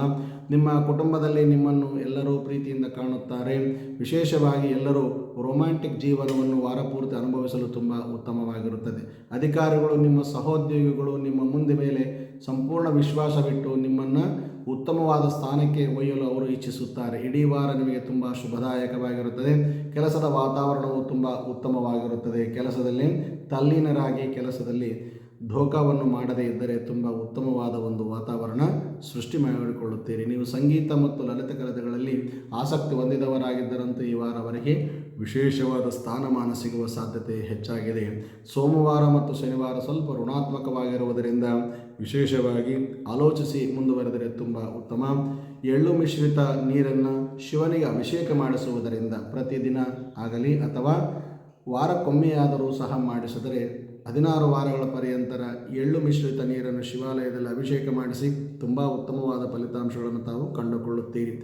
[SPEAKER 1] ನಿಮ್ಮ ಕುಟುಂಬದಲ್ಲಿ ನಿಮ್ಮನ್ನು ಎಲ್ಲರೂ ಪ್ರೀತಿಯಿಂದ ಕಾಣುತ್ತಾರೆ. ವಿಶೇಷವಾಗಿ ಎಲ್ಲರೂ ರೊಮ್ಯಾಂಟಿಕ್ ಜೀವನವನ್ನು ವಾರಪೂರ್ತಿ ಅನುಭವಿಸಲು ತುಂಬ ಉತ್ತಮವಾಗಿರುತ್ತದೆ. ಅಧಿಕಾರಿಗಳು, ನಿಮ್ಮ ಸಹೋದ್ಯೋಗಿಗಳು ನಿಮ್ಮ ಮುಂದೆ ಮೇಲೆ ಸಂಪೂರ್ಣ ವಿಶ್ವಾಸವಿಟ್ಟು ನಿಮ್ಮನ್ನು ಉತ್ತಮವಾದ ಸ್ಥಾನಕ್ಕೆ ಒಯ್ಯಲು ಅವರು ಇಚ್ಛಿಸುತ್ತಾರೆ. ಇಡೀ ವಾರ ನಿಮಗೆ ತುಂಬ ಶುಭದಾಯಕವಾಗಿರುತ್ತದೆ. ಕೆಲಸದ ವಾತಾವರಣವು ತುಂಬ ಉತ್ತಮವಾಗಿರುತ್ತದೆ. ಕೆಲಸದಲ್ಲಿ ತಲ್ಲೀನರಾಗಿ ಕೆಲಸದಲ್ಲಿ ಧೋಕವನ್ನು ಮಾಡದೇ ಇದ್ದರೆ ತುಂಬ ಉತ್ತಮವಾದ ಒಂದು ವಾತಾವರಣ ಸೃಷ್ಟಿ ಮಾಡಿಕೊಳ್ಳುತ್ತೀರಿ. ನೀವು ಸಂಗೀತ ಮತ್ತು ಲಲಿತ ಕಲೆಗಳಲ್ಲಿ ಆಸಕ್ತಿ ಹೊಂದಿದವರಾಗಿದ್ದರಂತೂ ಈ ವಾರವರೆಗೆ ವಿಶೇಷವಾದ ಸ್ಥಾನಮಾನ ಸಿಗುವ ಸಾಧ್ಯತೆ ಹೆಚ್ಚಾಗಿದೆ. ಸೋಮವಾರ ಮತ್ತು ಶನಿವಾರ ಸ್ವಲ್ಪ ಋಣಾತ್ಮಕವಾಗಿರುವುದರಿಂದ ವಿಶೇಷವಾಗಿ ಆಲೋಚಿಸಿ ಮುಂದುವರೆದರೆ ತುಂಬ ಉತ್ತಮ. ಎಳ್ಳು ಮಿಶ್ರಿತ ನೀರನ್ನು ಶಿವನಿಗೆ ಅಭಿಷೇಕ ಮಾಡಿಸುವುದರಿಂದ ಪ್ರತಿದಿನ ಆಗಲಿ ಅಥವಾ ವಾರಕ್ಕೊಮ್ಮೆಯಾದರೂ ಸಹ ಮಾಡಿಸಿದರೆ ಹದಿನಾರು ವಾರಗಳ ಪರ್ಯಂತರ ಎಳ್ಳು ಮಿಶ್ರಿತ ನೀರನ್ನು ಶಿವಾಲಯದಲ್ಲಿ ಅಭಿಷೇಕ ಮಾಡಿಸಿ ತುಂಬ ಉತ್ತಮವಾದ ಫಲಿತಾಂಶಗಳನ್ನು ತಾವು ಕಂಡುಕೊಳ್ಳುತ್ತೀರಿ.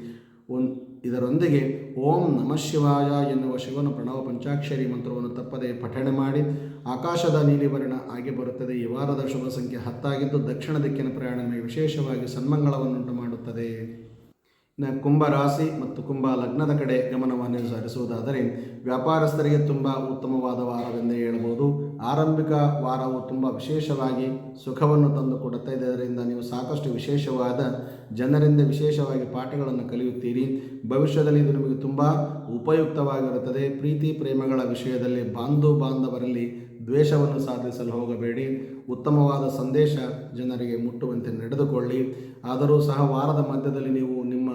[SPEAKER 1] ಒನ್ ಇದರೊಂದಿಗೆ ಓಂ ನಮಃ ಶಿವಾಯ ಎನ್ನುವ ಶಿವನ ಪ್ರಣವ ಪಂಚಾಕ್ಷರಿ ಮಂತ್ರವನ್ನು ತಪ್ಪದೆ ಪಠಣೆ ಮಾಡಿ ಆಕಾಶದ ನೀಲಿವರ್ಣ ಆಗಿ ಬರುತ್ತದೆ. ಈ ವಾರದ ಶುಭ ಸಂಖ್ಯೆ ಹತ್ತಾಗಿದ್ದು ದಕ್ಷಿಣ ದಿಕ್ಕಿನ ಪ್ರಯಾಣ ವಿಶೇಷವಾಗಿ ಸನ್ಮಂಗಳವನ್ನುಂಟು ಮಾಡುತ್ತದೆ. ಇನ್ನು ಕುಂಭ ರಾಶಿ ಮತ್ತು ಕುಂಭ ಲಗ್ನದ ಕಡೆ ಗಮನವನ್ನು ಹರಿಸುವುದಾದರೆ ವ್ಯಾಪಾರಸ್ಥರಿಗೆ ತುಂಬ ಉತ್ತಮವಾದ ವಾರವೆಂದೇ ಹೇಳಬಹುದು. ಆರಂಭಿಕ ವಾರವು ತುಂಬ ವಿಶೇಷವಾಗಿ ಸುಖವನ್ನು ತಂದುಕೊಡುತ್ತದೆ ಇದರಿಂದ ನೀವು ಸಾಕಷ್ಟು ವಿಶೇಷವಾದ ಜನರಿಂದ ವಿಶೇಷವಾಗಿ ಪಾಠಗಳನ್ನು ಕಲಿಯುತ್ತೀರಿ. ಭವಿಷ್ಯದಲ್ಲಿ ಇದು ನಿಮಗೆ ತುಂಬ ಉಪಯುಕ್ತವಾಗಿರುತ್ತದೆ. ಪ್ರೀತಿ ಪ್ರೇಮಗಳ ವಿಷಯದಲ್ಲಿ ಬಾಂಧು ಬಾಂಧವರಲ್ಲಿ ದ್ವೇಷವನ್ನು ಸಾಧಿಸಲು ಹೋಗಬೇಡಿ. ಉತ್ತಮವಾದ ಸಂದೇಶ ಜನರಿಗೆ ಮುಟ್ಟುವಂತೆ ನಡೆದುಕೊಳ್ಳಿ. ಆದರೂ ಸಹ ವಾರದ ಮಧ್ಯದಲ್ಲಿ ನೀವು ನಿಮ್ಮ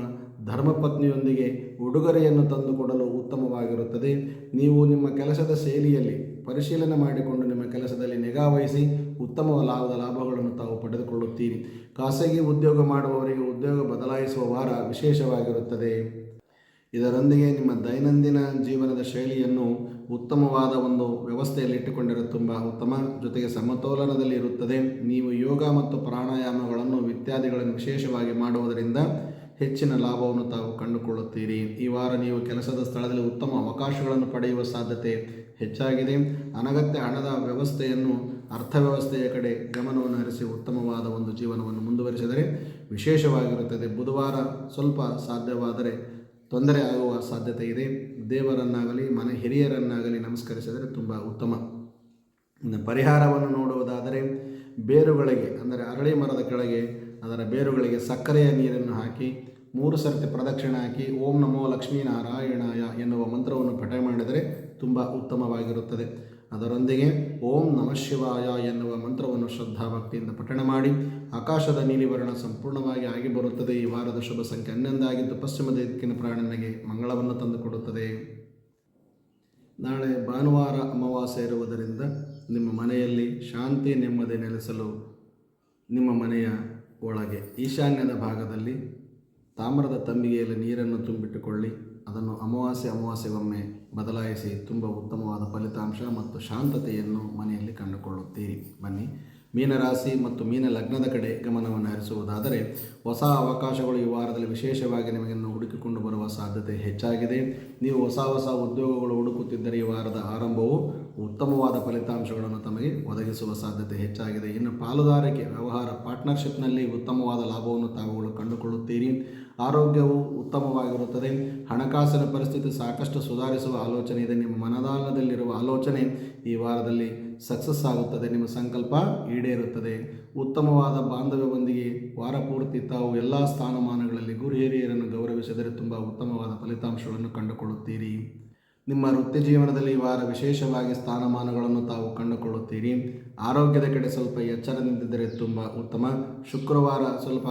[SPEAKER 1] ಧರ್ಮಪತ್ನಿಯೊಂದಿಗೆ ಉಡುಗೊರೆಯನ್ನು ತಂದುಕೊಡಲು ಉತ್ತಮವಾಗಿರುತ್ತದೆ. ನೀವು ನಿಮ್ಮ ಕೆಲಸದ ಶೈಲಿಯಲ್ಲಿ ಪರಿಶೀಲನೆ ಮಾಡಿಕೊಂಡು ನಿಮ್ಮ ಕೆಲಸದಲ್ಲಿ ನಿಗಾ ವಹಿಸಿ ಉತ್ತಮ ಲಾಭದ ಲಾಭಗಳನ್ನು ತಾವು ಪಡೆದುಕೊಳ್ಳುತ್ತೀರಿ. ಖಾಸಗಿ ಉದ್ಯೋಗ ಮಾಡುವವರಿಗೆ ಉದ್ಯೋಗ ಬದಲಾಯಿಸುವ ವಾರ ವಿಶೇಷವಾಗಿರುತ್ತದೆ. ಇದರೊಂದಿಗೆ ನಿಮ್ಮ ದೈನಂದಿನ ಜೀವನದ ಶೈಲಿಯನ್ನು ಉತ್ತಮವಾದ ಒಂದು ವ್ಯವಸ್ಥೆಯಲ್ಲಿ ಇಟ್ಟುಕೊಂಡಿರೋ ತುಂಬ ಉತ್ತಮ ಜೊತೆಗೆ ಸಮತೋಲನದಲ್ಲಿ ಇರುತ್ತದೆ. ನೀವು ಯೋಗ ಮತ್ತು ಪ್ರಾಣಾಯಾಮಗಳನ್ನು, ಇತ್ಯಾದಿಗಳನ್ನು ವಿಶೇಷವಾಗಿ ಮಾಡುವುದರಿಂದ ಹೆಚ್ಚಿನ ಲಾಭವನ್ನು ತಾವು ಕಂಡುಕೊಳ್ಳುತ್ತೀರಿ. ಈ ವಾರ ನೀವು ಕೆಲಸದ ಸ್ಥಳದಲ್ಲಿ ಉತ್ತಮ ಅವಕಾಶಗಳನ್ನು ಪಡೆಯುವ ಸಾಧ್ಯತೆ ಹೆಚ್ಚಾಗಿದೆ. ಅನಗತ್ಯ ಹಣದ ವ್ಯವಸ್ಥೆಯನ್ನು ಅರ್ಥವ್ಯವಸ್ಥೆಯ ಕಡೆ ಗಮನವನ್ನು ಹರಿಸಿ ಉತ್ತಮವಾದ ಒಂದು ಜೀವನವನ್ನು ಮುಂದುವರಿಸಿದರೆ ವಿಶೇಷವಾಗಿರುತ್ತದೆ. ಬುಧವಾರ ಸ್ವಲ್ಪ ಸಾಧ್ಯವಾದರೆ ತೊಂದರೆ ಆಗುವ ಸಾಧ್ಯತೆ ಇದೆ. ದೇವರನ್ನಾಗಲಿ, ಮನೆ ಹಿರಿಯರನ್ನಾಗಲಿ ನಮಸ್ಕರಿಸಿದರೆ ತುಂಬ ಉತ್ತಮ. ಪರಿಹಾರವನ್ನು ನೋಡುವುದಾದರೆ ಬೇರುಗಳಿಗೆ, ಅಂದರೆ ಅರಳಿ ಮರದ ಕೆಳಗೆ ಅದರ ಬೇರುಗಳಿಗೆ ಸಕ್ಕರೆಯ ನೀರನ್ನು ಹಾಕಿ, ಮೂರು ಸರ್ತಿ ಪ್ರದಕ್ಷಿಣೆ ಹಾಕಿ, ಓಂ ನಮೋ ಲಕ್ಷ್ಮೀನಾರಾಯಣಾಯ ಎನ್ನುವ ಮಂತ್ರವನ್ನು ಪಠೆ ಮಾಡಿದರೆ ತುಂಬ ಉತ್ತಮವಾಗಿರುತ್ತದೆ. ಅದರೊಂದಿಗೆ ಓಂ ನಮಃ ಶಿವಾಯ ಎನ್ನುವ ಮಂತ್ರವನ್ನು ಶ್ರದ್ಧಾಭಕ್ತಿಯಿಂದ ಪಠಣ ಮಾಡಿ, ಆಕಾಶದ ನೀಲಿವರ್ಣ ಸಂಪೂರ್ಣವಾಗಿ ಆಗಿ ಬರುತ್ತದೆ. ಈ ವಾರದ ಶುಭ ಸಂಖ್ಯೆ ಹನ್ನೊಂದಾಗಿದ್ದು ಪಶ್ಚಿಮ ದಿಕ್ಕಿನ ಪ್ರಾಣನಿಗೆ ಮಂಗಳವನ್ನು ತಂದುಕೊಡುತ್ತದೆ. ನಾಳೆ ಭಾನುವಾರ ಅಮಾವಾಸ್ಯ ಇರುವುದರಿಂದ ನಿಮ್ಮ ಮನೆಯಲ್ಲಿ ಶಾಂತಿ ನೆಮ್ಮದಿ ನೆಲೆಸಲು ನಿಮ್ಮ ಮನೆಯ ಒಳಗೆ ಈಶಾನ್ಯದ ಭಾಗದಲ್ಲಿ ತಾಮ್ರದ ತಂಬಿಗೆಯಲ್ಲಿ ನೀರನ್ನು ತುಂಬಿಟ್ಟುಕೊಳ್ಳಿ. ಅದನ್ನು ಅಮಾವಾಸ್ಯೆ ಅಮಾವಾಸ್ಯೆಗೊಮ್ಮೆ ಬದಲಾಯಿಸಿ ತುಂಬ ಉತ್ತಮವಾದ ಫಲಿತಾಂಶ ಮತ್ತು ಶಾಂತತೆಯನ್ನು ಮನೆಯಲ್ಲಿ ಕಂಡುಕೊಳ್ಳುತ್ತೀರಿ. ಬನ್ನಿ. ಮೀನರಾಶಿ ಮತ್ತು ಮೀನ ಲಗ್ನದ ಕಡೆ ಗಮನವನ್ನು ಹರಿಸುವುದಾದರೆ, ಹೊಸ ಅವಕಾಶಗಳು ಈ ವಾರದಲ್ಲಿ ವಿಶೇಷವಾಗಿ ನಿಮಗನ್ನು ಹುಡುಕಿಕೊಂಡು ಬರುವ ಸಾಧ್ಯತೆ ಹೆಚ್ಚಾಗಿದೆ. ನೀವು ಹೊಸ ಹೊಸ ಉದ್ಯೋಗಗಳು ಹುಡುಕುತ್ತಿದ್ದರೆ ಈ ವಾರದ ಆರಂಭವು ಉತ್ತಮವಾದ ಫಲಿತಾಂಶಗಳನ್ನು ತಮಗೆ ಒದಗಿಸುವ ಸಾಧ್ಯತೆ ಹೆಚ್ಚಾಗಿದೆ. ಇನ್ನು ಪಾಲುದಾರಿಕೆ, ವ್ಯವಹಾರ, ಪಾರ್ಟ್ನರ್ಶಿಪ್ನಲ್ಲಿ ಉತ್ತಮವಾದ ಲಾಭವನ್ನು ತಾವುಗಳು ಕಂಡುಕೊಳ್ಳುತ್ತೀರಿ. ಆರೋಗ್ಯವು ಉತ್ತಮವಾಗಿರುತ್ತದೆ. ಹಣಕಾಸಿನ ಪರಿಸ್ಥಿತಿ ಸಾಕಷ್ಟು ಸುಧಾರಿಸುವ ಆಲೋಚನೆ ಇದೆ. ನಿಮ್ಮ ಮನದಾಳದಲ್ಲಿರುವ ಆಲೋಚನೆ ಈ ವಾರದಲ್ಲಿ ಸಕ್ಸಸ್ ಆಗುತ್ತದೆ. ನಿಮ್ಮ ಸಂಕಲ್ಪ ಈಡೇರುತ್ತದೆ. ಉತ್ತಮವಾದ ಬಾಂಧವ್ಯವೊಂದಿಗೆ ವಾರ ಪೂರ್ತಿ ತಾವು ಎಲ್ಲ ಸ್ಥಾನಮಾನಗಳಲ್ಲಿ ಗುರು ಹಿರಿಯರನ್ನು ಗೌರವಿಸಿದರೆ ತುಂಬ ಉತ್ತಮವಾದ ಫಲಿತಾಂಶಗಳನ್ನು ಕಂಡುಕೊಳ್ಳುತ್ತೀರಿ. ನಿಮ್ಮ ವೃತ್ತಿ ಜೀವನದಲ್ಲಿ ಈ ವಾರ ವಿಶೇಷವಾಗಿ ಸ್ಥಾನಮಾನಗಳನ್ನು ತಾವು ಕಂಡುಕೊಳ್ಳುತ್ತೀರಿ. ಆರೋಗ್ಯದ ಕಡೆ ಸ್ವಲ್ಪ ಎಚ್ಚರದಿಂದಿದ್ದರೆ ತುಂಬ ಉತ್ತಮ. ಶುಕ್ರವಾರ ಸ್ವಲ್ಪ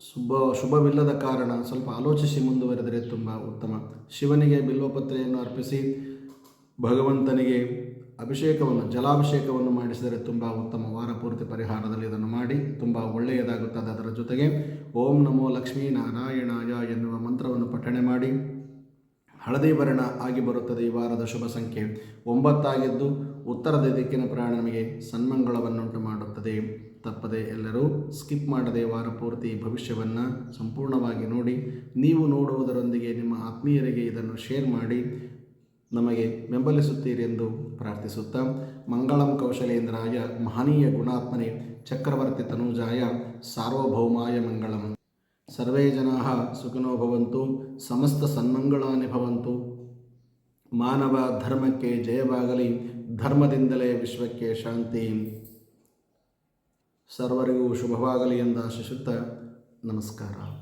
[SPEAKER 1] ಶುಭ, ಶುಭವಿಲ್ಲದ ಕಾರಣ ಸ್ವಲ್ಪ ಆಲೋಚಿಸಿ ಮುಂದುವರೆದರೆ ತುಂಬ ಉತ್ತಮ. ಶಿವನಿಗೆ ಬಿಲ್ವಪತ್ರೆಯನ್ನು ಅರ್ಪಿಸಿ, ಭಗವಂತನಿಗೆ ಅಭಿಷೇಕವನ್ನು, ಜಲಾಭಿಷೇಕವನ್ನು ಮಾಡಿಸಿದರೆ ತುಂಬ ಉತ್ತಮ. ವಾರ ಪೂರ್ತಿ ಪರಿಹಾರದಲ್ಲಿ ಇದನ್ನು ಮಾಡಿ, ತುಂಬ ಒಳ್ಳೆಯದಾಗುತ್ತದೆ ಅದರ ಜೊತೆಗೆ ಓಂ ನಮೋ ಲಕ್ಷ್ಮೀ ನಾರಾಯಣಾಯ ಎನ್ನುವ ಮಂತ್ರವನ್ನು ಪಠಣೆ ಮಾಡಿ. ಹಳದಿ ವರ್ಣ ಆಗಿ ಬರುತ್ತದೆ ಈ ವಾರದ ಶುಭ ಸಂಖ್ಯೆ. ಒಂಬತ್ತಾಗಿದ್ದು ಉತ್ತರದ ದಿಕ್ಕಿನ ಪ್ರಯಾಣ ನಮಗೆ ಸನ್ಮಂಗಳವನ್ನುಂಟು ಮಾಡುತ್ತದೆ. ತಪ್ಪದೆ ಎಲ್ಲರೂ ಸ್ಕಿಪ್ ಮಾಡದೆ ವಾರ ಪೂರ್ತಿ ಭವಿಷ್ಯವನ್ನು ಸಂಪೂರ್ಣವಾಗಿ ನೋಡಿ, ನೀವು ನೋಡುವುದರೊಂದಿಗೆ ನಿಮ್ಮ ಆತ್ಮೀಯರಿಗೆ ಇದನ್ನು ಶೇರ್ ಮಾಡಿ, ನಮಗೆ ಬೆಂಬಲಿಸುತ್ತೀರಿ ಎಂದು ಪ್ರಾರ್ಥಿಸುತ್ತಾ, ಮಂಗಳಂ ಕೌಶಲೇಂದ್ರಾಯ ಮಹನೀಯ ಗುಣಾತ್ಮನೆ ಚಕ್ರವರ್ತಿ ತನುಜಾಯ ಸಾರ್ವಭೌಮಾಯ ಮಂಗಳಂ. ಸರ್ವೇ ಜನಾ ಸುಖಿನೋ ಭವಂತು, ಸಮಸ್ತ ಸನ್ಮಂಗಳಾನಿ ಭವಂತು. ಮಾನವ ಧರ್ಮಕ್ಕೆ ಜಯವಾಗಲಿ, ಧರ್ಮದಿಂದಲೇ ವಿಶ್ವಕ್ಕೆ ಶಾಂತಿ. ಸರ್ವರಿಗೂ ಶುಭವಾಗಲಿ ಎಂದು ಆಶಿಸುತ್ತಾ ನಮಸ್ಕಾರ.